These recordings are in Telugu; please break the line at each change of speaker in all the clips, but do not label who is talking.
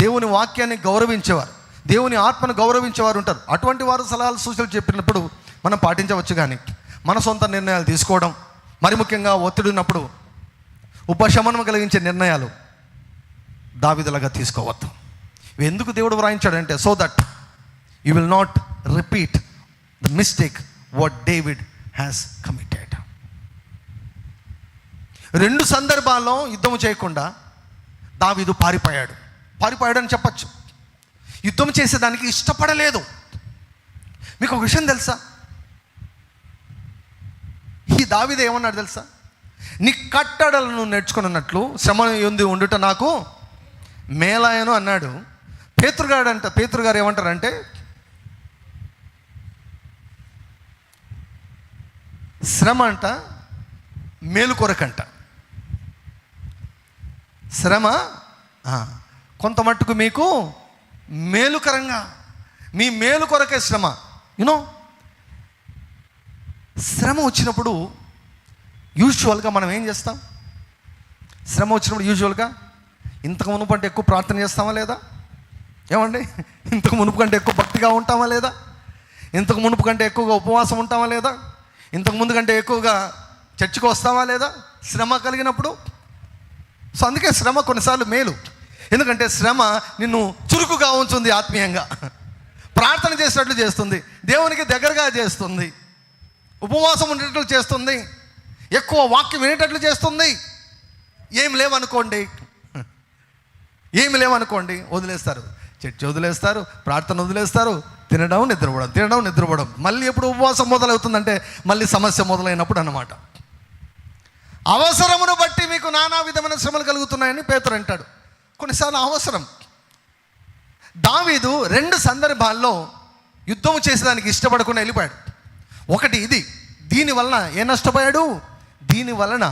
దేవుని వాక్యాన్ని గౌరవించేవారు. దేవుని ఆత్మను గౌరవించేవారు ఉంటారు. అటువంటి వారు సలహాలు సూచనలు చెప్పినప్పుడు మనం పాటించవచ్చు కానీ మన సొంత నిర్ణయాలు తీసుకోవడం మరి ముఖ్యంగా ఒత్తిడి ఉన్నప్పుడు ఉపశమనం కలిగించే నిర్ణయాలు దావిదలుగా తీసుకోవద్దు. ఎందుకు దేవుడు వ్రాయించాడంటే so that you will not repeat the mistake what David has committed రెండు సందర్భాల్లో యుద్ధం చేయకుండా దావీదు పారిపోయాడు. పారిపోయాడు అని చెప్పచ్చు. యుద్ధం చేసేదానికి ఇష్టపడలేదు. మీకు ఒక విషయం తెలుసా? ఈ దావిద ఏమన్నాడు తెలుసా? నీ కట్టడలను నేర్చుకున్నట్లు శ్రమ ఉంది ఉండుట నాకు మేలాయను అన్నాడు. పేతృగాడు అంట పేతృగారు ఏమంటారంటే శ్రమ అంట మేలు కొరకంట. శ్రమ కొంత మట్టుకు మీకు మేలుకరంగా మీ మేలు కొరకే శ్రమ. యునో శ్రమ వచ్చినప్పుడు యూజువల్గా మనం ఏం చేస్తాం? శ్రమ వచ్చినప్పుడు యూజువల్గా ఇంతకు మునుపు అంటే ఎక్కువ ప్రార్థన చేస్తామా లేదా? ఏమండి? ఇంతకు మునుపు కంటే ఎక్కువ భక్తిగా ఉంటామా లేదా? ఇంతకు మునుపు కంటే ఎక్కువగా ఉపవాసం ఉంటామా లేదా? ఇంతకు ముందు కంటే ఎక్కువగా చర్చికి వస్తామా లేదా? శ్రమ కలిగినప్పుడు. సో అందుకే శ్రమ కొన్నిసార్లు మేలు. ఎందుకంటే శ్రమ నిన్ను చురుకుగా ఉంచుంది ఆత్మీయంగా. ప్రార్థన చేసినట్లు చేస్తుంది. దేవునికి దగ్గరగా చేస్తుంది. ఉపవాసం ఉండేటట్లు చేస్తుంది. ఎక్కువ వాక్యం వినేటట్లు చేస్తుంది. ఏం లేవనుకోండి. ఏమి లేవనుకోండి వదిలేస్తారు. చర్చి వదిలేస్తారు ప్రార్థన వదిలేస్తారు తినడం నిద్రపోవడం తినడం నిద్రపోవడం. మళ్ళీ ఎప్పుడు ఉపవాసం మొదలవుతుందంటే మళ్ళీ సమస్య మొదలైనప్పుడు అన్నమాట. అవసరమును బట్టి మీకు నానా విధమైన శ్రమలు కలుగుతున్నాయని పేతురు అంటాడు. కొన్నిసార్లు అవసరం. దావీదు రెండు సందర్భాల్లో యుద్ధం చేసేదానికి ఇష్టపడకుండా వెళ్ళిపోయాడు. ఒకటి ఇది దీని వలన ఏ నష్టపోయాడు? దీని వలన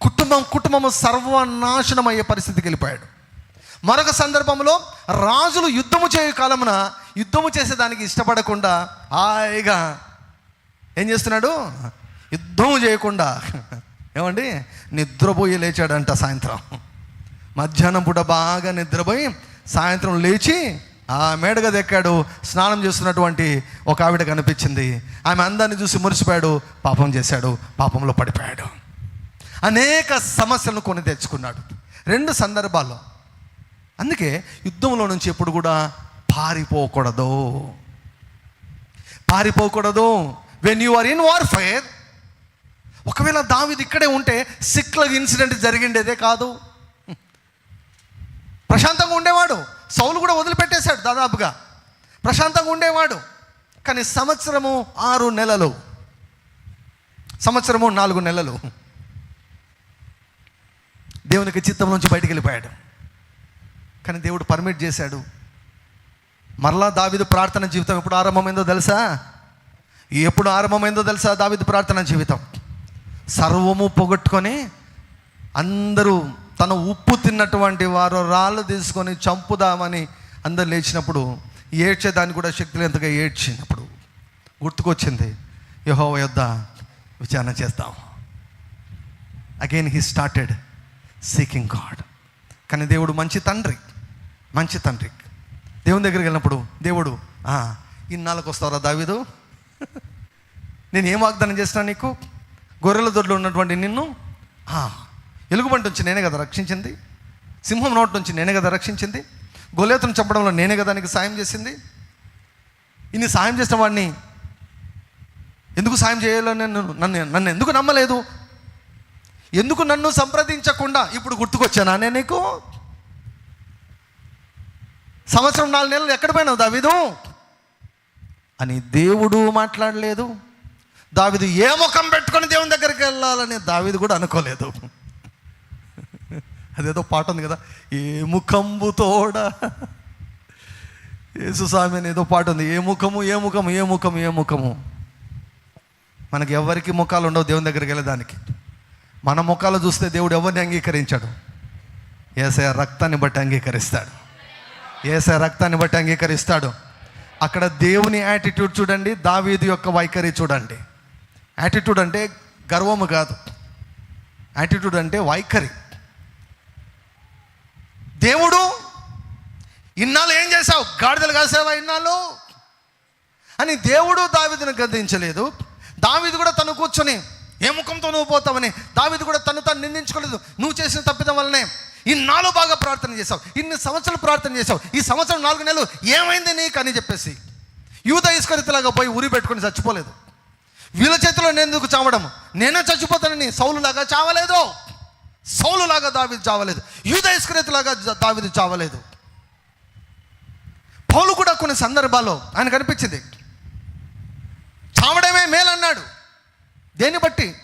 కుటుంబం కుటుంబము సర్వనాశనం అయ్యే పరిస్థితికి వెళ్ళిపోయాడు. మరొక సందర్భంలో రాజులు యుద్ధము చేయు కాలమున యుద్ధము చేసేదానికి ఇష్టపడకుండా హాయిగా ఏం చేస్తున్నాడు? యుద్ధము చేయకుండా ఏమండి? నిద్రపోయి లేచాడంట సాయంత్రం. మధ్యాహ్నం పూట బాగా నిద్రపోయి సాయంత్రం లేచి ఆ మేడగది ఎక్కాడు స్నానం చేస్తున్నటువంటి ఒక ఆవిడ కనిపించింది. ఆమె అందరిని చూసి మురిసిపోయాడు పాపం చేశాడు పాపంలో పడిపోయాడు. అనేక సమస్యలను కొని తెచ్చుకున్నాడు. రెండు సందర్భాల్లో. అందుకే యుద్ధంలో నుంచి ఎప్పుడు కూడా పారిపోకూడదు. పారిపోకూడదు. When you are in warfare ఒకవేళ దావిది ఇక్కడే ఉంటే సిక్ల ఇన్సిడెంట్ జరిగిండేదే కాదు. ప్రశాంతంగా ఉండేవాడు. సౌలు కూడా వదిలిపెట్టేశాడు దాదాపుగా. ప్రశాంతంగా ఉండేవాడు. కానీ సంవత్సరము ఆరు నెలలు. సంవత్సరము నాలుగు నెలలు. దేవునికి చిత్తం నుంచి బయటికి వెళ్ళిపోయాడు. కానీ దేవుడు పర్మిట్ చేశాడు. మరలా దావిదు ప్రార్థన జీవితం ఎప్పుడు ఆరంభమైందో తెలుసా? ఎప్పుడు ఆరంభమైందో తెలుసా దావిదు ప్రార్థన జీవితం? సర్వము పొగట్టుకొని అందరూ తన ఉప్పు తిన్నటువంటి వారు రాళ్ళు తీసుకొని చంపుదామని అందరు లేచినప్పుడు ఏడ్చేదాన్ని కూడా శక్తి ఎంతగా ఏడ్చినప్పుడు గుర్తుకొచ్చింది. యహో యొద్ద విచారణ చేద్దాం again he started seeking God కానీ దేవుడు మంచి తండ్రి మంచి తండ్రి. దేవుని దగ్గరికి వెళ్ళినప్పుడు దేవుడు ఇన్నాళ్ళకు వస్తారా దావిదు? నేను ఏం వాగ్దానం చేసినా నీకు? గొర్రెల దొడ్లు ఉన్నటువంటి నిన్ను? "ఆ, ఎలుగుబంటి నుంచి నేనే కదా రక్షించింది. సింహం నోటి నుంచి నేనే కదా రక్షించింది. గొలేతను చెప్పడంలో నేనే కదా నీకు సాయం చేసింది. ఇన్ని సాయం చేసిన వాడిని ఎందుకు సాయం చేయాలని నన్ను నన్ను నన్ను ఎందుకు నమ్మలేదు? ఎందుకు నన్ను సంప్రదించకుండా ఇప్పుడు గుర్తుకొచ్చానా నేను నీకు? సంవత్సరం నాలుగు నెలలు ఎక్కడ పోయినావు దావిదు? అని దేవుడు మాట్లాడలేదు. దావిదు ఏ ముఖం పెట్టుకొని దేవుని దగ్గరికి వెళ్ళాలని దావిదు కూడా అనుకోలేదు. అదేదో పాట ఉంది కదా ఏ ముఖంబు తోడ. యేసు స్వామి అని ఏదో పాట ఉంది ఏ ముఖము ఏ ముఖము ఏ ముఖము ఏ ముఖము. మనకి ఎవరికి ముఖాలు ఉండవు దేవుని దగ్గరికి వెళ్ళేదానికి మన ముఖాలు చూస్తే దేవుడు ఎవరిని అంగీకరించాడు? ఏసయ రక్తాన్ని బట్టి అంగీకరిస్తాడు. ఏసయ రక్తాన్ని బట్టి అంగీకరిస్తాడు. అక్కడ దేవుని యాటిట్యూడ్ చూడండి దావీదు యొక్క వైఖరి చూడండి. యాటిట్యూడ్ అంటే గర్వము కాదు. యాటిట్యూడ్ అంటే వైఖరి. దేవుడు ఇన్నాళ్ళు ఏం చేసావు గాడిదలు కాసావా ఇన్నాళ్ళు? అని దేవుడు దావిదును గద్దించలేదు. దావిది కూడా తను కూర్చొని ఏ ముఖంతో నువ్వు పోతావని? దావిది కూడా తను తను నిందించుకోలేదు. నువ్వు చేసిన తప్పిదం వల్లనే ఇన్నాళ్ళు బాగా ప్రార్థన చేశావు. ఇన్ని సంవత్సరాలు ప్రార్థన చేసావు ఈ సంవత్సరం నాలుగు నెలలు ఏమైంది నీకు? అని చెప్పేసి యూద ఇస్కరితలాగా పోయి ఉరి పెట్టుకొని చచ్చిపోలేదు. వీళ్ళ చేతిలో నేను ఎందుకు చావడం? నేనే చచ్చిపోతానని సౌలులాగా చావలేదు. సౌలులాగా దావిది చావలేదు యూద ఇస్కరితలాగా దావిది చావలేదు. పౌలు కూడా కొన్ని సందర్భాల్లో ఆయన కనిపించింది. చావడమే మేలన్నాడు. దేన్ని బట్టి?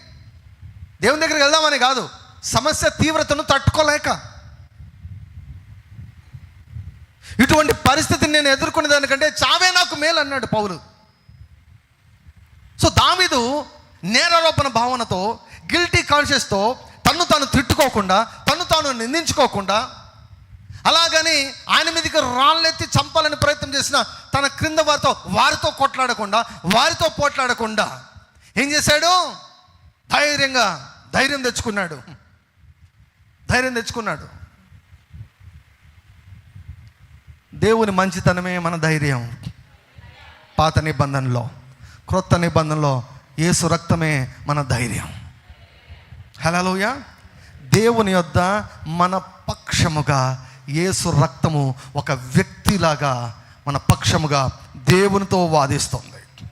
దేవుని దగ్గరికి వెళ్దామని కాదు సమస్య తీవ్రతను తట్టుకోలేక. ఇటువంటి పరిస్థితిని నేను ఎదుర్కొనే దానికంటే చావే నాకు మేలు అన్నాడు పౌలు. సో దావీదు నేరారోపణ భావనతో గిల్టీ కాన్షియస్తో తన్ను తాను తిట్టుకోకుండా తన్ను తాను నిందించుకోకుండా అలాగని ఆయన మీదకి రాళ్ళెత్తి చంపాలని ప్రయత్నం చేసిన తన క్రింద వారితో వారితో కొట్లాడకుండా వారితో పోట్లాడకుండా ఏం చేశాడు? ధైర్యంగా ధైర్యం తెచ్చుకున్నాడు. ధైర్యం తెచ్చుకున్నాడు. దేవుని మంచితనమే మన ధైర్యం. పాత నిబంధనలో క్రొత్త నిబంధనలో ఏసు రక్తమే మన ధైర్యం. హలోయ దేవుని యొద్ద మన పక్షముగా యేసు రక్తము ఒక వ్యక్తిలాగా మన పక్షముగా దేవునితో వాదిస్తుంది.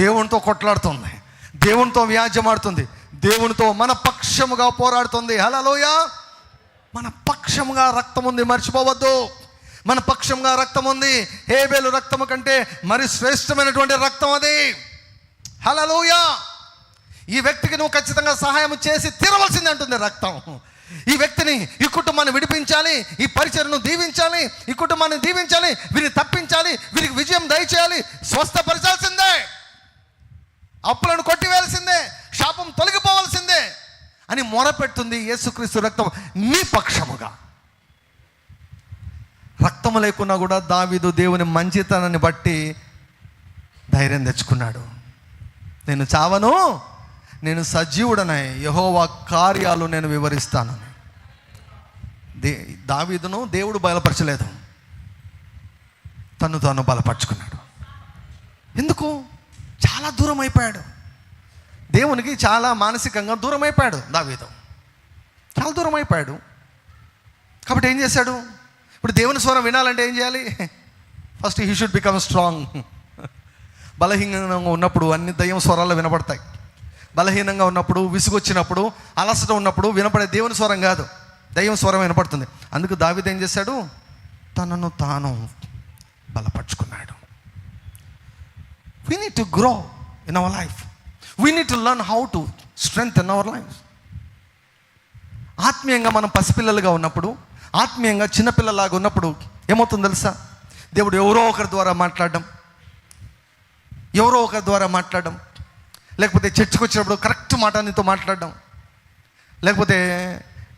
దేవునితో కొట్లాడుతుంది. దేవునితో వ్యాజ్యమాడుతుంది. దేవునితో మన పక్షముగా పోరాడుతుంది. హలోయ మన పక్షముగా రక్తం ఉంది మర్చిపోవద్దు. మన పక్షంగా రక్తం ఉంది హేబేలు రక్తము కంటే మరి శ్రేష్టమైనటువంటి రక్తం అది. హలలోయ ఈ వ్యక్తికి నువ్వు ఖచ్చితంగా సహాయం చేసి తీరవలసింది అంటుంది రక్తం. ఈ వ్యక్తిని ఈ కుటుంబాన్ని విడిపించాలి ఈ పరిచయను దీవించాలి ఈ కుటుంబాన్ని దీవించాలి వీరిని తప్పించాలి వీరికి విజయం దయచేయాలి స్వస్థపరచాల్సిందే. అప్పులను కొట్టివేయాల్సిందే శాపం తొలగిపోవాల్సిందే అని మొరపెడుతుంది యేసుక్రీస్తు రక్తం నీ పక్షముగా. రక్తము లేకున్నా కూడా దావీదు దేవుని మంచితనాన్ని బట్టి ధైర్యం తెచ్చుకున్నాడు. నేను చావను. నేను సజీవుడనై యహోవా కార్యాలు నేను వివరిస్తాను దే దావీదును దేవుడు బయలుపరచలేదు. తను తాను బలపరుచుకున్నాడు. ఎందుకు? చాలా దూరం అయిపోయాడు. దేవునికి చాలా మానసికంగా దూరం అయిపోయాడు దావీదు. చాలా దూరం అయిపోయాడు. కాబట్టి ఏం చేశాడు? ఇప్పుడు దేవుని స్వరం వినాలంటే ఏం చేయాలి? First he should become strong బలహీనంగా ఉన్నప్పుడు అన్ని దయ్యం స్వరాలు వినపడతాయి. బలహీనంగా ఉన్నప్పుడు విసుగొచ్చినప్పుడు అలసట ఉన్నప్పుడు వినపడే దేవుని స్వరం కాదు. దైవం స్వరం వినపడుతుంది. అందుకు దావిద ఏం చేశాడు? తనను తాను బలపరుచుకున్నాడు. We need to grow in our life we need to learn how to strength in our life ఆత్మీయంగా మనం పసిపిల్లలుగా ఉన్నప్పుడు ఆత్మీయంగా చిన్నపిల్లలాగా ఉన్నప్పుడు ఏమవుతుందో తెలుసా? దేవుడు ఎవరో ఒకరి ద్వారా మాట్లాడడం ఎవరో ఒకరి ద్వారా మాట్లాడడం లేకపోతే చర్చికి వచ్చినప్పుడు కరెక్ట్ మాట నీతో మాట్లాడడం. లేకపోతే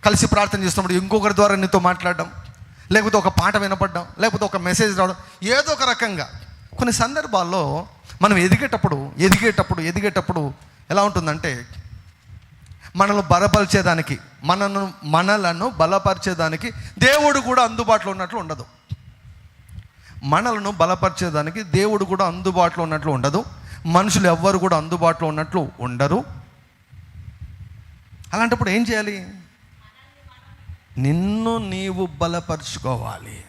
కలిసి ప్రార్థన చేస్తున్నప్పుడు ఇంకొకరి ద్వారా నీతో మాట్లాడడం. లేకపోతే ఒక పాట వినపడడం. లేకపోతే ఒక మెసేజ్ రావడం. ఏదో ఒక రకంగా. కొన్ని సందర్భాల్లో మనం ఎదిగేటప్పుడు ఎదిగేటప్పుడు ఎదిగేటప్పుడు ఎలా ఉంటుందంటే మనల్ని బలపరిచేదానికి మనను మనలను బలపరిచేదానికి దేవుడు కూడా అందుబాటులో ఉన్నట్లు ఉండదు. మనలను బలపరిచేదానికి దేవుడు కూడా అందుబాటులో ఉన్నట్లు ఉండదు. మనుషులు ఎవ్వరు కూడా అందుబాటులో ఉన్నట్లు ఉండరు. అలాంటప్పుడు ఏం చేయాలి? నిన్ను నీవు బలపరుచుకోవాలి.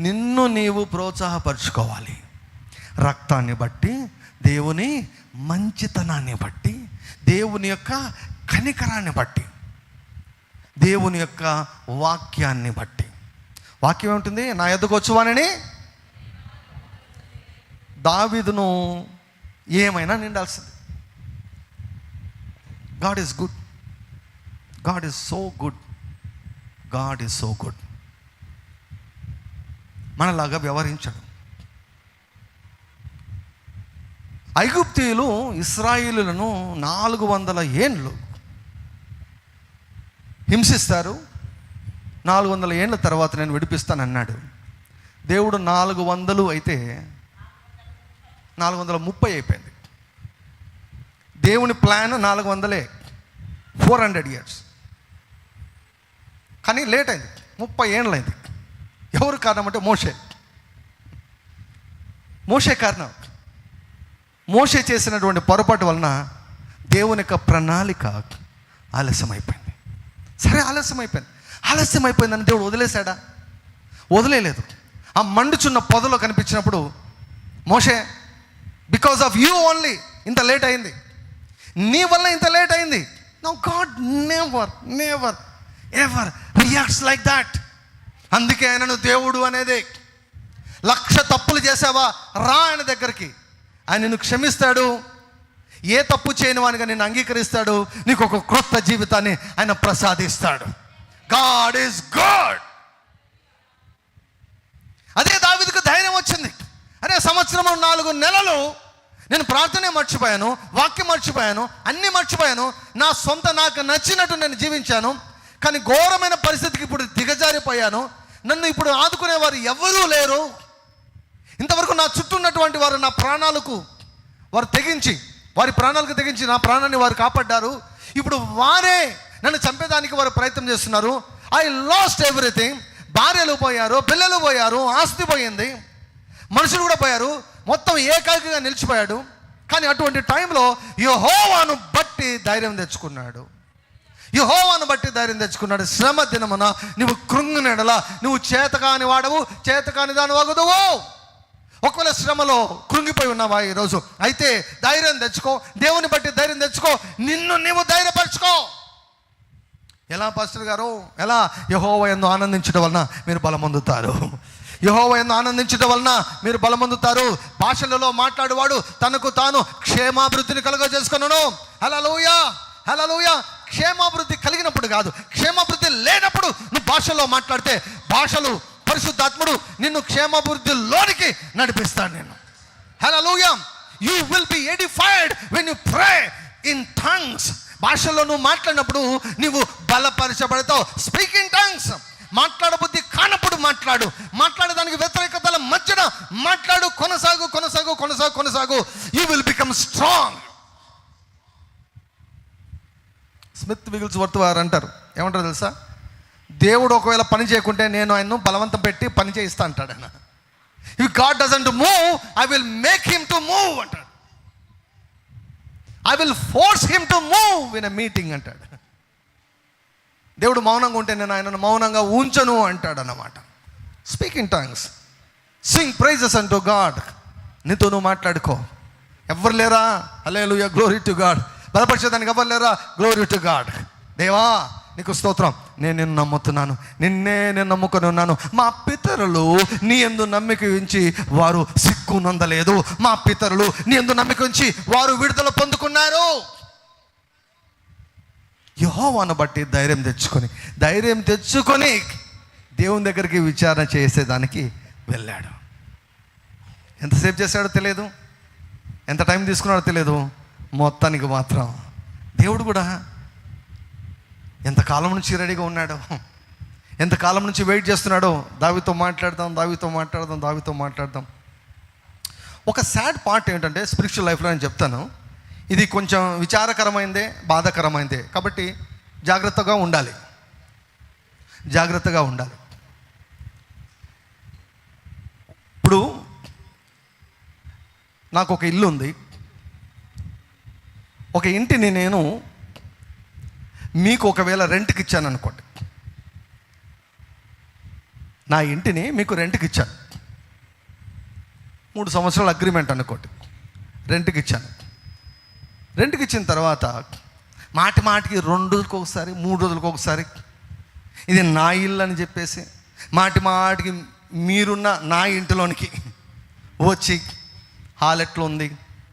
నిన్ను నీవు ప్రోత్సాహపరుచుకోవాలి. రక్తాన్ని బట్టి దేవుని మంచితనాన్ని బట్టి దేవుని యొక్క కనికరాన్ని బట్టి దేవుని యొక్క వాక్యాన్ని బట్టి. వాక్యం ఏముంటుంది? నా ఎద్దకు వచ్చువానని? దావిదును ఏమైనా నిండాల్సింది. God is good God is so good God is so good మనలాగా వ్యవహరించడం. ఐగుప్తీయులు ఇస్రాయిలులను నాలుగు వందల ఏండ్లు హింసిస్తారు. నాలుగు వందల ఏండ్ల తర్వాత నేను విడిపిస్తానన్నాడు. దేవుడు నాలుగు వందలు అయితే నాలుగు వందల ముప్పై అయిపోయింది. దేవుని ప్లాన్ నాలుగు వందలే ఫోర్ హండ్రెడ్ ఇయర్స్. కానీ లేట్ అయింది ముప్పై ఏండ్లైంది ఎవరు కారణం అంటే మోషే. మోషే కారణం. మోషే చేసినటువంటి పొరపాటు వలన దేవుని యొక్క ప్రణాళిక ఆలస్యం అయిపోయింది సరే ఆలస్యం అయిపోయింది ఆలస్యం దేవుడు వదిలేశాడా? వదిలేలేదు. ఆ మండుచున్న పొదలో కనిపించినప్పుడు మోషే బికాస్ ఆఫ్ యూ ఓన్లీ ఇంత లేట్ అయింది. నీ వల్ల ఇంత లేట్ అయింది. No God never never ever reacts like that అందుకే ఆయనను దేవుడు అనేది. లక్ష తప్పులు చేసావా? రా ఆయన దగ్గరికి. ఆయన నిన్ను క్షమిస్తాడు. ఏ తప్పు చేయని వానిగా నిన్ను అంగీకరిస్తాడు? నీకు ఒక క్రొత్త జీవితాన్ని ఆయన ప్రసాదిస్తాడు. గాడ్ ఈస్ గాడ్ అదే దావిదికి ధైర్యం వచ్చింది. అరే సంవత్సరం నాలుగు నెలలు నేను ప్రార్థనే మర్చిపోయాను వాక్యం మర్చిపోయాను అన్నీ మర్చిపోయాను. నా సొంత నాకు నచ్చినట్టు నేను జీవించాను. కానీ ఘోరమైన పరిస్థితికి ఇప్పుడు దిగజారిపోయాను. నన్ను ఇప్పుడు ఆదుకునే వారు ఎవరూ లేరు. ఇంతవరకు నా చుట్టూ ఉన్నటువంటి వారు నా ప్రాణాలకు వారు తెగించి వారి ప్రాణాలకు తెగించి నా ప్రాణాన్ని వారు కాపాడ్డారు. ఇప్పుడు వారే నన్ను చంపేదానికి వారు ప్రయత్నం చేస్తున్నారు. ఐ లాస్ట్ ఎవ్రీథింగ్ భార్యలు పోయారు పిల్లలు పోయారు ఆస్తి పోయింది. మనుషులు కూడా పోయారు. మొత్తం ఏకాకిగా నిలిచిపోయాడు. కానీ అటువంటి టైంలో యహోవాను బట్టి ధైర్యం తెచ్చుకున్నాడు. యహోవాను బట్టి ధైర్యం తెచ్చుకున్నాడు. శ్రమ దినమున నువ్వు కృంగునెడలా నువ్వు చేతకాని వాడవు చేతకాని దాని వగదువు. ఒకవేళ శ్రమలో కృంగిపోయి ఉన్నావా ఈరోజు? అయితే ధైర్యం తెచ్చుకో. దేవుని బట్టి ధైర్యం తెచ్చుకో. నిన్ను నీవు ధైర్యపరచుకో. ఎలా పాస్టర్ గారు? ఎలా? యహోవ ఎందు ఆనందించడం వలన మీరు బలం యహోవయను ఆనందించడం వలన మీరు బలమొందుతారు. భాషలలో మాట్లాడేవాడు తనకు తాను క్షేమాభివృద్ధిని కలుగ చేసుకున్నాను హలలోయా హలలోయా క్షేమాభివృద్ధి కలిగినప్పుడు కాదు క్షేమాభివృద్ధి లేనప్పుడు నువ్వు భాషలో మాట్లాడితే భాషలు పరిశుద్ధాత్ముడు నిన్ను క్షేమాభివృద్ధిలోనికి నడిపిస్తాడు నేను hallelujah you will be edified when you pray in tongues భాషలో నువ్వు మాట్లాడినప్పుడు నువ్వు బలపరచబడతావు. స్పీకింగ్ టంగ్స్ మాట్లాడబుద్ధి కానప్పుడు మాట్లాడు. మాట్లాడేదానికి వ్యతిరేకతల మధ్యన మాట్లాడు కొనసాగు కొనసాగు కొనసాగు కొనసాగు. You will become strong Smith Wigglesworth వారు అంటారు. ఏమంటారు తెలుసా? దేవుడు ఒకవేళ పని చేయకుంటే నేను ఆయన్ను బలవంతం పెట్టి పని చేయిస్తా అంటాడు ఆయన. If God doesn't move I will make him to move అంటాడు. I will force him to move in a meeting అంటాడు. దేవుడు మౌనంగా ఉంటే నేను ఆయనను మౌనంగా ఉంచను అంటాడు అన్నమాట speak in tongues sing praises అంటూ గాడ్ నీతో నువ్వు మాట్లాడుకో. ఎవరు లేరా? హలేలు గ్లోరీ టు గాడ్ బలపరిచేదానికి ఎవరు లేరా? గ్లోరీ టు గాడ్ దేవా నీకు స్తోత్రం. నేను నిన్ను నమ్ముతున్నాను. నిన్నే నేను నమ్ముకొని ఉన్నాను. మా పితరులు నీ ఎందు నమ్మిక ఉంచి వారు సిక్కు మా పితరులు నీ ఎందు నమ్మిక ఉంచి వారు విడుదల పొందుకున్నారు. యహోవాను బట్టి ధైర్యం తెచ్చుకొని ధైర్యం తెచ్చుకొని దేవుని దగ్గరికి విచారణ చేసేదానికి వెళ్ళాడు. ఎంతసేపు చేశాడో తెలియదు ఎంత టైం తీసుకున్నాడో తెలియదు మొత్తానికి మాత్రం దేవుడు కూడా ఎంతకాలం నుంచి రెడీగా ఉన్నాడో? ఎంతకాలం నుంచి వెయిట్ చేస్తున్నాడో? దావితో మాట్లాడదాం దావితో మాట్లాడదాం దావితో మాట్లాడదాం. ఒక సాడ్ పార్ట్ ఏంటంటే స్పిరిచువల్ లైఫ్లో నేను చెప్తాను. ఇది కొంచెం విచారకరమైందే బాధాకరమైందే. కాబట్టి జాగ్రత్తగా ఉండాలి. జాగ్రత్తగా ఉండాలి. ఇప్పుడు నాకు ఒక ఇల్లు ఉంది. ఒక ఇంటిని నేను మీకు ఒకవేళ రెంట్కి ఇచ్చాను అనుకోండి. నా ఇంటిని మీకు రెంట్కి ఇచ్చాను. మూడు సంవత్సరాల అగ్రిమెంట్ అనుకోండి. రెంట్కి ఇచ్చాను. రెంట్కి ఇచ్చిన తర్వాత మాటి మాటికి రెండు రోజులకు ఒకసారి మూడు రోజులకు ఒకసారి. ఇది నా ఇల్లు అని చెప్పేసి మాటి మాటికి మీరున్న నా ఇంటిలోనికి వచ్చి హాల్ ఎట్లా ఉంది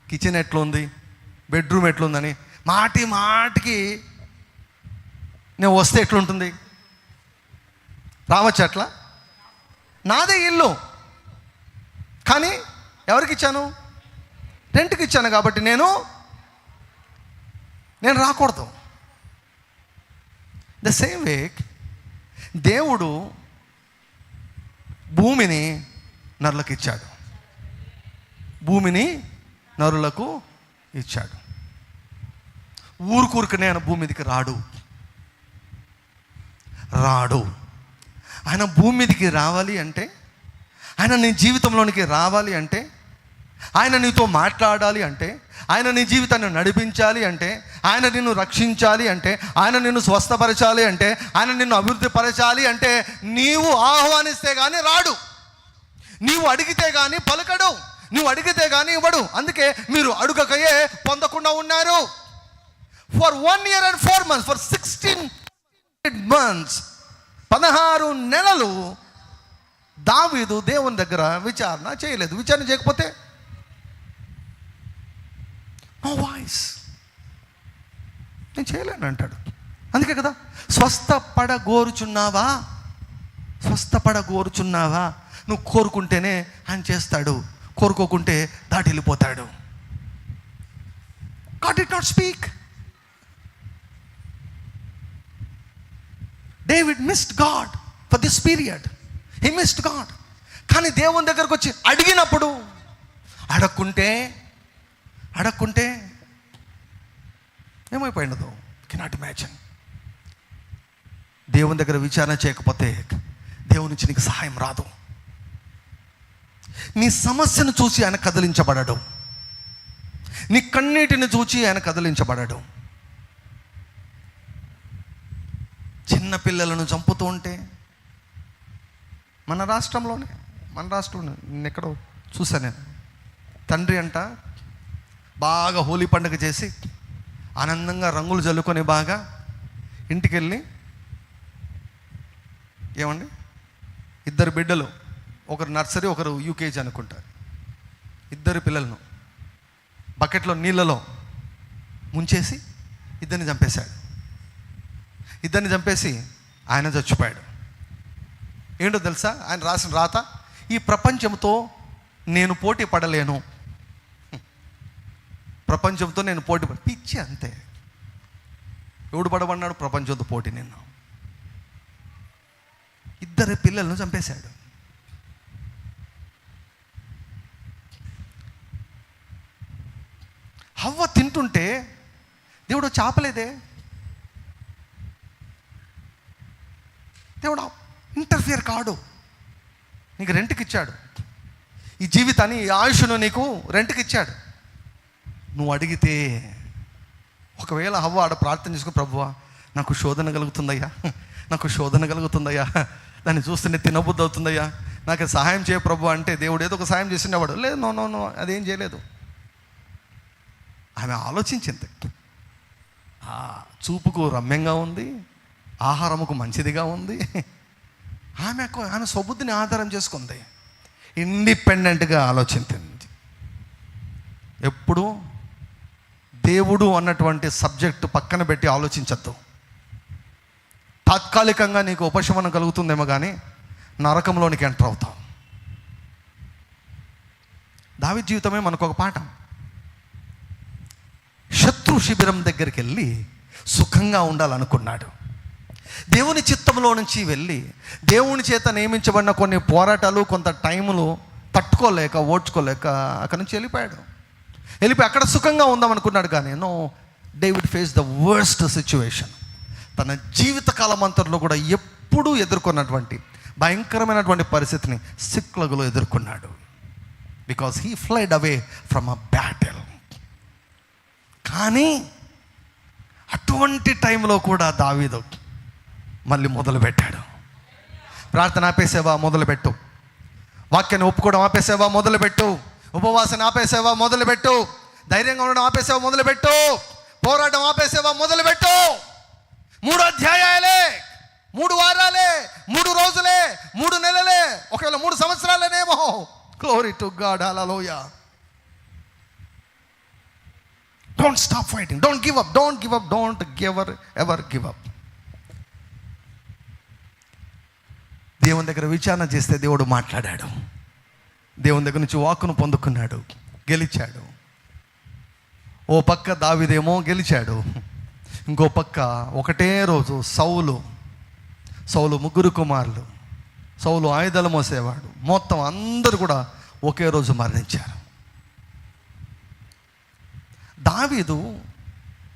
కిచెన్ ఎట్లా ఉంది బెడ్రూమ్ ఎట్లుందని మాటి మాటికి నేను వస్తే ఎట్లుంటుంది? రావచ్చు అట్లా? నాదే ఇల్లు. కానీ ఎవరికి ఇచ్చాను? రెంట్కి ఇచ్చాను కాబట్టి నేను నేను రాకూడదు. ద సేమ్ వే దేవుడు భూమిని నరులకు ఇచ్చాడు భూమిని నరులకు ఇచ్చాడు. ఊరుకూరుకునే ఆయన భూమి మీదకి రాడు. రాడు. ఆయన భూమి మీదకి రావాలి అంటే ఆయన నీ జీవితంలోనికి రావాలి అంటే ఆయన నీతో మాట్లాడాలి అంటే ఆయన నీ జీవితాన్ని నడిపించాలి అంటే ఆయన నిన్ను రక్షించాలి అంటే ఆయన నిన్ను స్వస్థపరచాలి అంటే ఆయన నిన్ను అభివృద్ధి పరచాలి అంటే నీవు ఆహ్వానిస్తే కానీ రాడు. నీవు అడిగితే కానీ పలకడు. నువ్వు అడిగితే కానీ ఇవ్వడు. అందుకే మీరు అడుగకయే పొందకుండా ఉన్నారు. For one year and four months for sixteen months పదహారు నెలలు దావీదు దేవుని దగ్గర విచారణ చేయలేదు. విచారణ చేయకపోతే నో వాయిస్. నేను చేయలేను అంటాడు. అందుకే కదా స్వస్థపడగోరుచున్నావా స్వస్థపడగోరుచున్నావా నువ్వు కోరుకుంటేనే ఆయన చేస్తాడు. కోరుకోకుంటే దాటి వెళ్ళిపోతాడు got it not speak David missed God for this period he missed God కానీ దేవుని దగ్గరకు వచ్చి అడిగినప్పుడు అడగకుంటే అడగకుంటే ఏమైపోయినదో? కెనాట్ ఇమాజిన్ దేవుని దగ్గర విచారణ చేయకపోతే దేవుని నుంచి నీకు సహాయం రాదు. నీ సమస్యను చూసి ఆయన కదిలించబడడం. నీ కన్నీటిని చూసి ఆయన కదిలించబడడం. చిన్న పిల్లలను చంపుతూ ఉంటే మన రాష్ట్రంలోనే మన రాష్ట్రంలో నేను ఎక్కడో చూసాను నేను. తండ్రి అంట బాగా హోలీ పండుగ చేసి ఆనందంగా రంగులు చల్లుకొని బాగా ఇంటికి వెళ్ళి ఏమండి? ఇద్దరు బిడ్డలు ఒకరు నర్సరీ ఒకరు యూకేజీ అనుకుంటారు. ఇద్దరు పిల్లలను బకెట్లో నీళ్ళలో ముంచేసి ఇద్దరిని చంపేశాడు. ఇద్దరిని చంపేసి ఆయన చచ్చిపోయాడు. ఏంటో తెలుసా? ఆయన రాసిన రాత ఈ ప్రపంచంతో నేను పోటీ పడలేను. ప్రపంచంతో నేను పోటీ పడి పిచ్చి అంతే. ఎవడు పడబడినాడు ప్రపంచంతో పోటీ నిన్ను. ఇద్దరు పిల్లలను చంపేశాడు. హవ్వ తింటుంటే దేవుడు చాపలేదే? దేవుడు ఇంటర్ఫియర్ కాడు. నీకు రెంట్కి ఇచ్చాడు. ఈ జీవితాన్ని ఈ ఆయుష్ను నీకు రెంట్కి ఇచ్చాడు. నువ్వు అడిగితే ఒకవేళ హవ్వ ఆడ ప్రార్థన చేసుకో ప్రభువా నాకు శోధన కలుగుతుందయ్యా. నాకు శోధన కలుగుతుందయ్యా. దాన్ని చూస్తుంటే తినబుద్ధి అవుతుందయ్యా. నాకు సహాయం చేయ ప్రభు అంటే దేవుడు ఏదో ఒక సహాయం చేసినవాడు లేదు నో నో నో అదేం చేయలేదు. ఆమె ఆలోచించింది. ఆ, చూపుకు రమ్యంగా ఉంది. ఆహారముకు మంచిదిగా ఉంది. ఆమె ఆమె సొబుద్ధిని ఆధారం చేసుకుంది. ఇండిపెండెంట్గా ఆలోచించింది. ఎప్పుడు? దేవుడు అన్నటువంటి సబ్జెక్టు పక్కన పెట్టి ఆలోచించద్దు. తాత్కాలికంగా నీకు ఉపశమనం కలుగుతుందేమో కానీ నరకంలోనికి ఎంటర్ అవుతాం దావి జీవితమే మనకు ఒక పాఠం. శత్రు శిబిరం దగ్గరికి వెళ్ళి సుఖంగా ఉండాలనుకున్నాడు. దేవుని చిత్తంలో నుంచి వెళ్ళి దేవుని చేత నియమించబడిన కొన్ని పోరాటాలు కొంత టైములు తట్టుకోలేక ఓడ్చుకోలేక అక్కడి నుంచి వెళ్ళిపోయాడు. వెళ్ళిపోయి అక్కడ సుఖంగా ఉందాం అనుకున్నాడు కానీ no David face the worst situation. తన జీవిత కాలమంతట్లో కూడా ఎప్పుడూ ఎదుర్కొన్నటువంటి భయంకరమైనటువంటి పరిస్థితిని సిక్లగులో ఎదుర్కొన్నాడు. Because he flied away from a battle కానీ అటువంటి టైంలో కూడా దావీదు మళ్ళీ మొదలుపెట్టాడు. ప్రార్థన ఆపేసేవా మొదలుపెట్టు. వాక్యాన్ని ఒప్పుకోవడం ఆపేసేవా మొదలుపెట్టు. ఉపవాసన ఆపేసేవా? మొదలుపెట్టు. ధైర్యంగా ఉండడం ఆపేసేవా? మొదలుపెట్టు. పోరాటం ఆపేసేవా? మొదలుపెట్టు. మూడు అధ్యాయాలే. మూడు వారాలే. మూడు రోజులే. మూడు నెలలే. ఒకవేళ మూడు సంవత్సరాలనేమో. Glory to God hallelujah don't stop fighting don't give up don't give up don't give ever ever give up దేవుని దగ్గర విచారణ చేస్తే దేవుడు మాట్లాడాడు. దేవుని దగ్గర నుంచి వాక్కును పొందుకున్నాడు. గెలిచాడు. ఓ పక్క దావిదేమో గెలిచాడు. ఇంకో పక్క ఒకటే రోజు సౌలు సౌలు ముగ్గురు కుమారులు సౌలు ఆయుధాలు మోసేవాడు. మొత్తం అందరూ కూడా ఒకే రోజు మరణించారు. దావీదు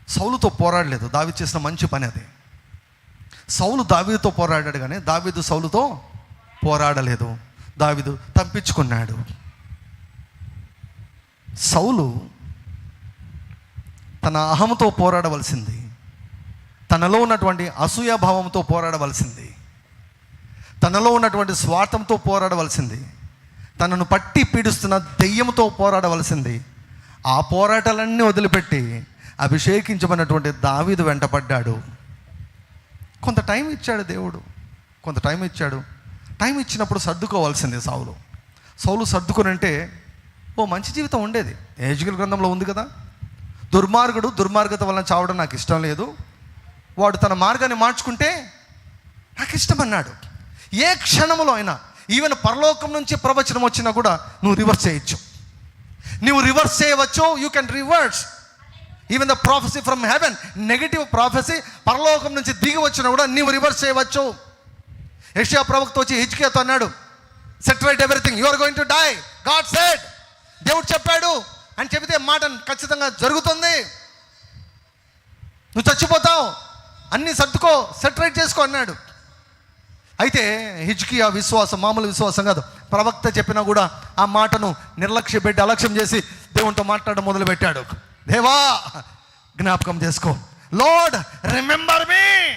సౌలుతో పోరాడలేదు. దావి చేసిన మంచి పని అది. సౌలు దావీదుతో పోరాడాడు కానీ దావీదు సౌలుతో పోరాడలేదు. దావీదు తప్పించుకున్నాడు. సౌలు తన అహంతో పోరాడవలసింది. తనలో ఉన్నటువంటి అసూయ భావంతో పోరాడవలసింది. తనలో ఉన్నటువంటి స్వార్థంతో పోరాడవలసింది. తనను పట్టి పీడిస్తున్న దెయ్యంతో పోరాడవలసింది. ఆ పోరాటాలన్నీ వదిలిపెట్టి అభిషేకించబడినటువంటి దావీదు వెంటపడ్డాడు. కొంత టైం ఇచ్చాడు దేవుడు. కొంత టైం ఇచ్చాడు. టైం ఇచ్చినప్పుడు సర్దుకోవాల్సింది సౌలు సౌలు సర్దుకుని అంటే ఓ మంచి జీవితం ఉండేది. ఏజ్గిల్ గ్రంథంలో ఉంది కదా. దుర్మార్గుడు దుర్మార్గత వలన చావడం నాకు ఇష్టం లేదు. వాడు తన మార్గాన్ని మార్చుకుంటే నాకు ఇష్టం అన్నాడు ఏ క్షణంలో అయినా ఈవెన్ పరలోకం నుంచి ప్రవచనం వచ్చినా కూడా నువ్వు రివర్స్ చేయొచ్చు. నువ్వు రివర్స్ చేయవచ్చు you can reverse. Even the prophecy from heaven negative prophecy పరలోకం నుంచి దిగి వచ్చినా కూడా నీవు రివర్స్ చేయవచ్చు. ఏషియా ప్రవక్త వచ్చి హిజ్కియాతో అన్నాడు set everything you are going to die God said దేవుడు చెప్పాడు. అని చెబితే మాట ఖచ్చితంగా జరుగుతుంది. నువ్వు చచ్చిపోతావు. అన్నీ సర్దుకో. సెట్రైట్ చేసుకో అన్నాడు. అయితే హిజ్కియా ఆ విశ్వాసం మామూలు విశ్వాసం కాదు. ప్రవక్త చెప్పినా కూడా ఆ మాటను నిర్లక్ష్య పెట్టి అలక్ష్యం చేసి దేవునితో మాట్లాడడం మొదలుపెట్టాడు. దేవా జ్ఞాపకం చేసుకో. లోడ్ రిమెంబర్ మీ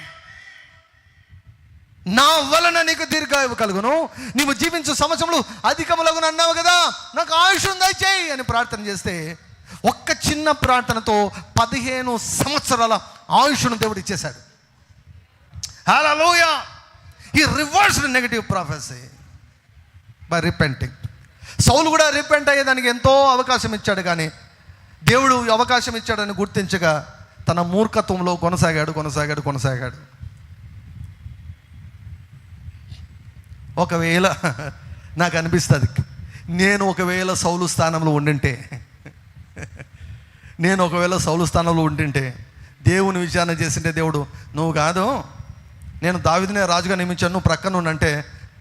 నా వలన నీకు దీర్ఘాయువు కలుగును. నీవు జీవించు సంవత్సరంలో అధికములగును అన్నావు కదా. నాకు ఆయుష్ దయచేయి అని ప్రార్థన చేస్తే ఒక్క చిన్న ప్రార్థనతో పదిహేను సంవత్సరాల ఆయుష్ను దేవుడు ఇచ్చేశాడు. హల్లెలూయా ఈ reversed negative prophecy by repenting Saul కూడా రిపెంట్ అయ్యేదానికి ఎంతో అవకాశం ఇచ్చాడు కానీ దేవుడు అవకాశం ఇచ్చాడని గుర్తించగా తన మూర్ఖత్వంలో కొనసాగాడు కొనసాగాడు కొనసాగాడు. ఒకవేళ నాకు అనిపిస్తుంది నేను ఒకవేళ సౌలు స్థానంలో ఉండింటే నేను ఒకవేళ సౌలు స్థానంలో ఉండింటే దేవుని విచారణ చేసింటే దేవుడు నువ్వు కాదు నేను దావిదినే రాజుగా నియమించాను నువ్వు ప్రక్కన ఉండంటే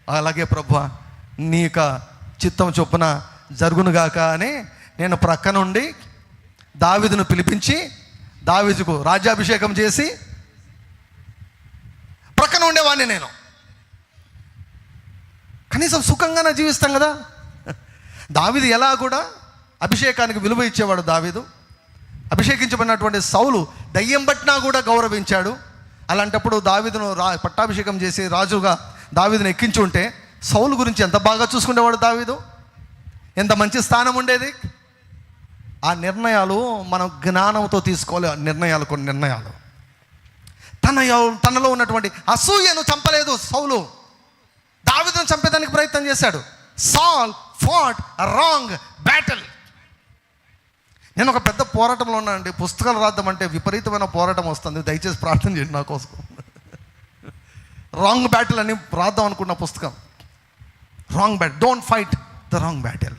అలాగే ప్రభు నీ యొక్క చిత్తం చొప్పున జరుగునుగాక అని నేను ప్రక్కన ఉండి దావిదును పిలిపించి దావిదుకు రాజ్యాభిషేకం చేసి ప్రక్కన ఉండేవాడిని నేను. కనీసం సుఖంగానే జీవిస్తాం కదా. దావిది ఎలా కూడా అభిషేకానికి విలువ ఇచ్చేవాడు దావీదు. అభిషేకించబడినటువంటి సౌలు దయ్యం పట్టినా కూడా గౌరవించాడు. అలాంటప్పుడు దావిదను రా పట్టాభిషేకం చేసి రాజుగా దావీదును ఎక్కించి ఉంటే సౌలు గురించి ఎంత బాగా చూసుకునేవాడు దావీదు? ఎంత మంచి స్థానం ఉండేది? ఆ నిర్ణయాలు మనం జ్ఞానంతో తీసుకోవాలి. ఆ నిర్ణయాలు కొన్ని నిర్ణయాలు. తన తనలో ఉన్నటువంటి అసూయను చంపలేదు సౌలు. దావిదను చంపేదానికి ప్రయత్నం చేశాడు. సాల్ ఫాట్ రాంగ్ బ్యాటిల్. నేను ఒక పెద్ద పోరాటంలో ఉన్నానండి. పుస్తకాలు రాద్దామంటే విపరీతమైన పోరాటం వస్తుంది. దయచేసి ప్రార్థన చేయండి నా కోసం. రాంగ్ బ్యాటిల్ అని రాద్దాం అనుకున్న పుస్తకం. Wrong bat don't fight the wrong battle.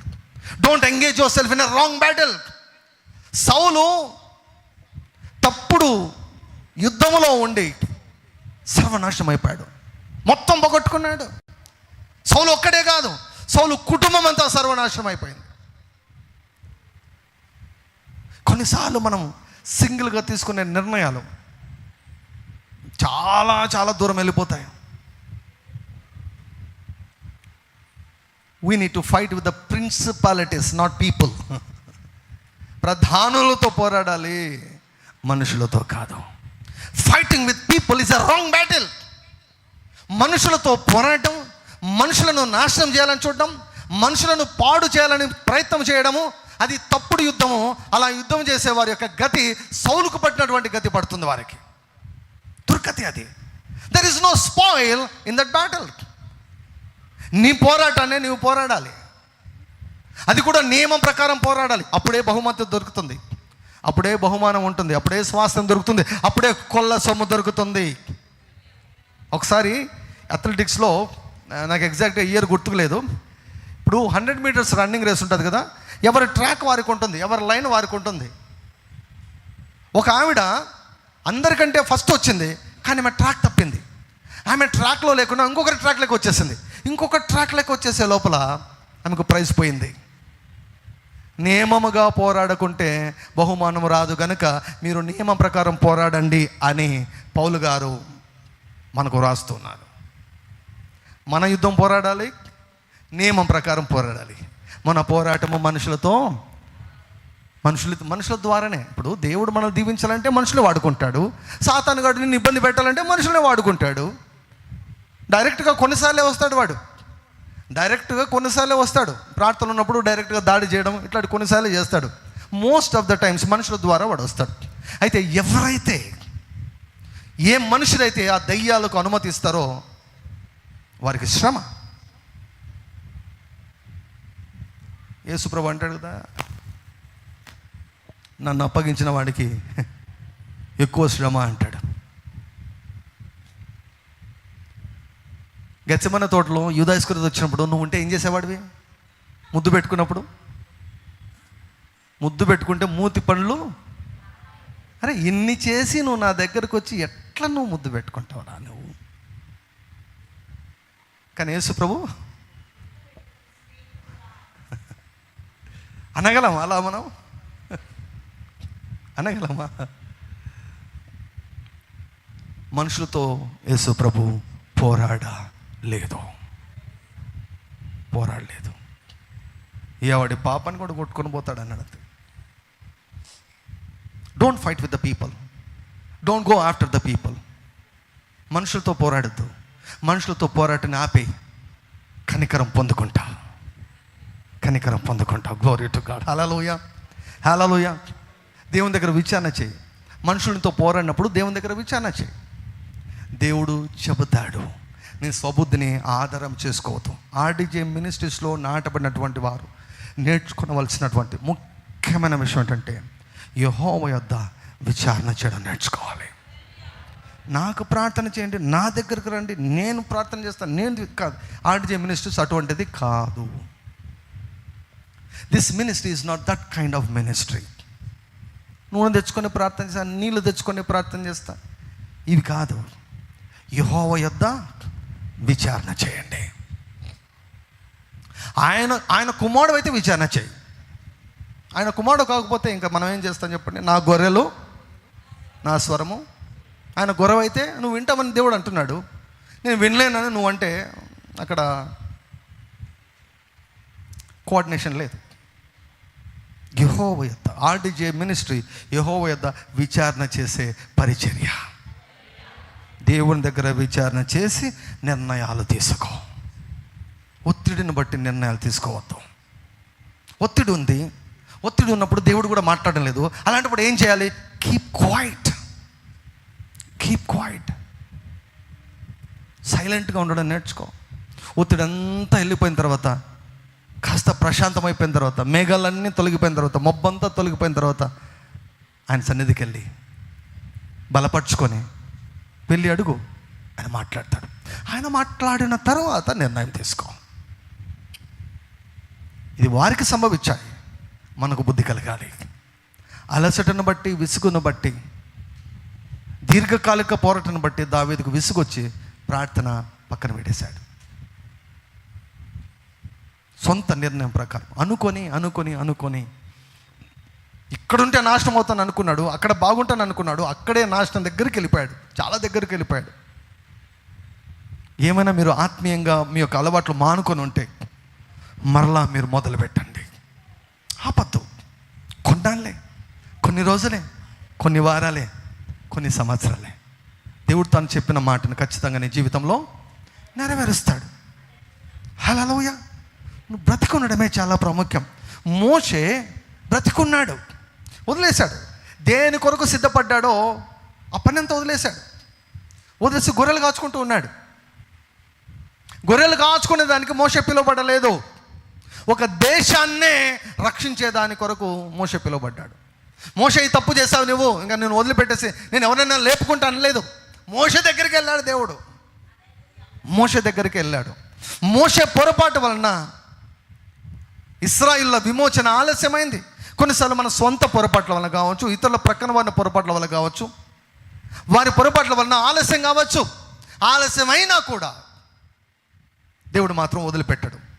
Don't engage yourself in wrong battle. సౌలు తప్పుడు యుద్ధంలో ఉండి సర్వనాశనం అయిపోయాడు. మొత్తం పోగొట్టుకున్నాడు. సౌలు ఒక్కడే కాదు సౌలు కుటుంబం అంతా సర్వనాశనం అయిపోయింది. కొన్నిసార్లు మనం సింగిల్గా తీసుకునే నిర్ణయాలు చాలా చాలా దూరం వెళ్ళిపోతాయి. We need to fight with the principalities not people ప్రధానులతో పోరాడాలి మనుషులతో కాదు. Fighting with people is a wrong battle మనుషులతో పోరాటం మనుషులను నాశనం చేయాలని చూడడం మనుషులను పాడు చేయాలని ప్రయత్నం చేయడము అది తప్పుడు యుద్ధము. అలా యుద్ధం చేసే వారి యొక్క గతి సౌలుకు పట్టినటువంటి గతి పడుతుంది వారికి. దుర్గతి అది. There is no spoil in that battle నీ పోరాటాన్ని నీవు పోరాడాలి. అది కూడా నియమం ప్రకారం పోరాడాలి. అప్పుడే బహుమతి దొరుకుతుంది. అప్పుడే బహుమానం ఉంటుంది. అప్పుడే స్వాస్థ్యం దొరుకుతుంది. అప్పుడే కొల్ల సొమ్ము దొరుకుతుంది. ఒకసారి అథ్లెటిక్స్లో నాకు ఎగ్జాక్ట్గా ఇయర్ గుర్తుకులేదు. ఇప్పుడు హండ్రెడ్ మీటర్స్ రన్నింగ్ రేస్ ఉంటుంది కదా ఎవరి ట్రాక్ వారికి ఉంటుంది ఎవరి లైన్ వారికి ఉంటుంది. ఒక ఆవిడ అందరికంటే ఫస్ట్ వచ్చింది కానీ ఆమె ట్రాక్ తప్పింది. ఆమె ట్రాక్లో లేకుండా ఇంకొకరి ట్రాక్లోకి వచ్చేసింది. ఇంకొక ట్రాక్లోకి వచ్చేసే లోపల ఆమెకు ప్రైజ్ పోయింది. నియమముగా పోరాడకుంటే బహుమానం రాదు గనుక మీరు నియమం ప్రకారం పోరాడండి అని పౌలు గారు మనకు రాస్తున్నారు మన యుద్ధం పోరాడాలి నియమం ప్రకారం పోరాడాలి. మన పోరాటము మనుషులతో మనుషుల మనుషుల ద్వారానే. ఇప్పుడు దేవుడు మనల్ని దీవించాలంటే మనుషులు వాడుకుంటాడు. సాతాను గాడు నిన్ను ఇబ్బంది పెట్టాలంటే మనుషులనే వాడుకుంటాడు. డైరెక్ట్గా కొన్నిసార్లే వస్తాడు వాడు. డైరెక్ట్గా కొన్నిసార్లే వస్తాడు. ప్రార్థన ఉన్నప్పుడు డైరెక్ట్గా దాడి చేయడం ఇట్లాంటి కొన్నిసార్లు చేస్తాడు. మోస్ట్ ఆఫ్ ద టైమ్స్ మనుషుల ద్వారా వాడు వస్తాడు. అయితే ఎవరైతే ఏ మనుషులైతే ఆ దయ్యాలకు అనుమతిస్తారో వారికి శ్రమ. యేసుప్రభు అంటాడు కదా నన్ను అప్పగించిన వాడికి ఎక్కువ శ్రమ అంటాడు. గచ్చమన్న తోటలో యూదాస్కృతి వచ్చినప్పుడు నువ్వు ఉంటే ఏం చేసేవాడివి? ముద్దు పెట్టుకున్నప్పుడు? ముద్దు పెట్టుకుంటే మూతి పండ్లు? అరే ఇన్ని చేసి నువ్వు నా దగ్గరకు వచ్చి ఎట్లా నువ్వు ముద్దు పెట్టుకుంటావురా నువ్వు? కానీ యేసు ప్రభు అనగలం అలా మనం? అనగలమా? మనుషులతో యేసు ప్రభు పోరాడా లేదు పోరాడలేదు ఏవాడి పాపని కూడా కొట్టుకొని పోతాడు అన్నాడు అంతే. Don't fight with the people don't go after the people మనుషులతో పోరాడద్దు. మనుషులతో పోరాటని ఆపి కనికరం పొందుకుంటా. కనికరం పొందుకుంటా. గ్లోరీ టు గాడ్ హలలోయ హలలోయ దేవుని దగ్గర విచారణ చేయి. మనుషులతో పోరాడినప్పుడు దేవుని దగ్గర విచారణ చేయి. దేవుడు చెబుతాడు నీ స్వబుద్ధిని ఆధారం చేసుకోవద్దు. ఆర్డీజే మినిస్ట్రీస్లో నాటబడినటువంటి వారు నేర్చుకోవలసినటువంటి ముఖ్యమైన విషయం ఏంటంటే యహోవ యొద్ద విచారణ చేయడం నేర్చుకోవాలి. నాకు ప్రార్థన చేయండి నా దగ్గరకు రండి నేను ప్రార్థన చేస్తాను నేను కాదు. ఆర్డీజే మినిస్ట్రీస్ అటువంటిది కాదు. This ministry is not that kind of ministry నూనె తెచ్చుకొని ప్రార్థన చేస్తాను నీళ్ళు తెచ్చుకొని ప్రార్థన చేస్తా. ఇవి కాదు. యహోవ యొద్ద విచారణ చేయండి. ఆయన ఆయన కుమారుడు అయితే విచారణ చేయి. ఆయన కుమారుడు కాకపోతే ఇంకా మనం ఏం చేస్తాం చెప్పండి? నా గొర్రెలు నా స్వరము ఆయన గొర్రె అయితే నువ్వు వింటామని దేవుడు అంటున్నాడు. నేను వినలేనని నువ్వు అంటే అక్కడ కోఆర్డినేషన్ లేదు. యహోవ యొద్ ఆర్డీజే మినిస్ట్రీ యహోవ యొద్ విచారణ చేసే పరిచర్య. దేవుని దగ్గర విచారణ చేసి నిర్ణయాలు తీసుకో. ఒత్తిడిని బట్టి నిర్ణయాలు తీసుకోవద్దు. ఒత్తిడి ఉంది. ఒత్తిడి ఉన్నప్పుడు దేవుడు కూడా మాట్లాడడం లేదు. అలాంటప్పుడు ఏం చేయాలి? కీప్ క్వైట్ కీప్ క్వైట్ సైలెంట్గా ఉండడం నేర్చుకో. ఒత్తిడి అంతా వెళ్ళిపోయిన తర్వాత కాస్త ప్రశాంతమైపోయిన తర్వాత మేఘాలన్నీ తొలగిపోయిన తర్వాత మొబ్బంతా తొలగిపోయిన తర్వాత ఆయన సన్నిధికి వెళ్ళి బలపరుచుకొని వెళ్ళి అడుగు. ఆయన మాట్లాడతాడు. ఆయన మాట్లాడిన తర్వాత నిర్ణయం తీసుకో. ఇది వారికి సంభవించాయి మనకు బుద్ధి కలగాలి. అలసటను బట్టి విసుగును బట్టి దీర్ఘకాలిక పోరాటను బట్టి దావేదికు విసుగొచ్చి ప్రార్థన పక్కన పెట్టేశాడు. సొంత నిర్ణయం ప్రకారం అనుకొని అనుకొని అనుకొని ఇక్కడుంటే నాశనం అవుతాను అనుకున్నాడు అక్కడ బాగుంటాను అనుకున్నాడు అక్కడే నాశనం దగ్గరికి వెళ్ళిపోయాడు చాలా దగ్గరికి వెళ్ళిపోయాడు. ఏమైనా మీరు ఆత్మీయంగా మీ యొక్క అలవాట్లు మానుకొని ఉంటే మరలా మీరు మొదలు పెట్టండి. ఆపద్దు. కొన్నాళ్ళే కొన్ని రోజులే కొన్ని వారాలే కొన్ని సంవత్సరాలే. దేవుడు తాను చెప్పిన మాటను ఖచ్చితంగా నీ జీవితంలో నెరవేరుస్తాడు. హలలోయ నువ్వు బ్రతికుండడమే చాలా ప్రాముఖ్యం. మోషే బ్రతికున్నాడు. వదిలేశాడు. దేని కొరకు సిద్ధపడ్డాడో ఆ వదిలేశాడు. వదిలేసి గొర్రెలు కాచుకుంటూ ఉన్నాడు. గొర్రెలు కాచుకునే దానికి మోస పిలువబడలేదు. ఒక దేశాన్నే రక్షించే దాని కొరకు మోస పిలువబడ్డాడు. మోస ఈ తప్పు చేసావు నువ్వు. ఇంకా నేను వదిలిపెట్టేసి నేను ఎవరైనా లేపుకుంటా అనలేదు. మోస దగ్గరికి వెళ్ళాడు దేవుడు. మోస దగ్గరికి వెళ్ళాడు. మోస పొరపాటు వలన ఇస్రాయిల్లో విమోచన ఆలస్యమైంది. కొన్నిసార్లు మన సొంత పొరపాట్ల వల్ల కావచ్చు ఇతరుల ప్రక్కన వారిన పొరపాట్ల వల్ల కావచ్చు వారి పొరపాట్ల వలన ఆలస్యం కావచ్చు. ఆలస్యమైనా కూడా దేవుడు మాత్రం వదిలిపెట్టడు.